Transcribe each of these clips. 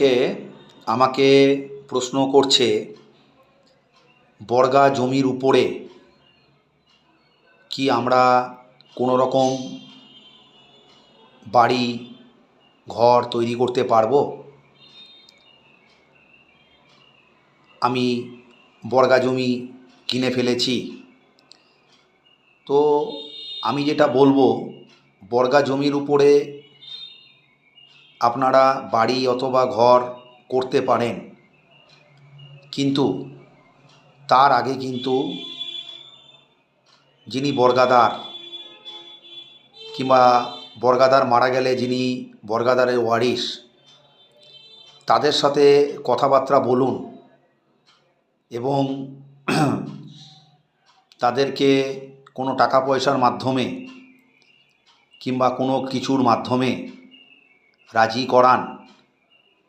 কে আমাকে প্রশ্ন করছে, বর্গা জমির উপরে কি আমরা কোনো রকম বাড়ি, ঘর তৈরি করতে পারব? আমি বর্গা জমি কিনে ফেলেছি। তো আমি যেটা বলব, বর্গা জমির উপরে আপনারা বাড়ি অথবা ঘর করতে পারেন। কিন্তু তার আগে কিন্তু যিনি বর্গাদার কিংবা বর্গাদার মারা গেলে যিনি বর্গাদারের ওয়ারিস তাদের সাথে কথাবার্তা বলুন এবং তাদেরকে কোনো টাকা পয়সার মাধ্যমে কিংবা কোনো কিছুর মাধ্যমে রাজি করান।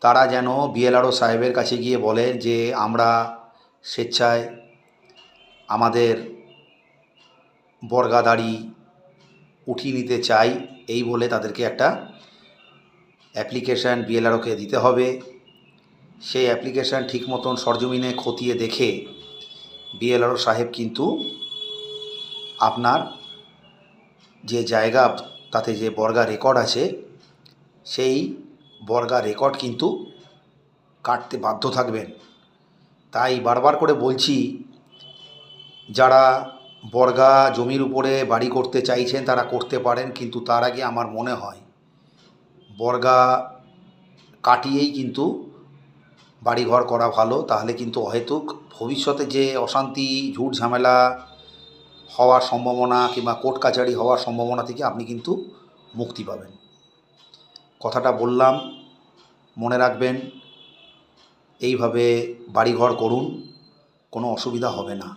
তারা যেন বিএলআরও সাহেবের কাছে গিয়ে বলে যে, আমরা স্বেচ্ছায় আমাদের বর্গাদারি উঠিয়ে নিতে চাই। এই বলে তাদেরকে একটা অ্যাপ্লিকেশান বিএলআরওকে দিতে হবে। সেই অ্যাপ্লিকেশান ঠিক মতন সরজমিনে খতিয়ে দেখে বিএলআরও সাহেব কিন্তু আপনার যে জায়গা, তাতে যে বর্গা রেকর্ড আছে সেই বর্গা রেকর্ড কিন্তু কাটতে বাধ্য থাকবেন। তাই বারবার করে বলছি, যারা বর্গা জমির উপরে বাড়ি করতে চাইছেন তারা করতে পারেন, কিন্তু তার আগে আমার মনে হয়, বর্গা কাটিয়েই কিন্তু বাড়িঘর করা ভালো, তাহলে কিন্তু অহেতুক ভবিষ্যতে যে অশান্তি, ঝুট ঝামেলা হওয়ার সম্ভাবনা কিংবা কোর্ট কাছারি হওয়ার সম্ভাবনা থেকে আপনি কিন্তু মুক্তি পাবেন। কথাটা বললাম মনে রাখবেন এইভাবে বাড়িঘর করুন কোনো অসুবিধা হবে না।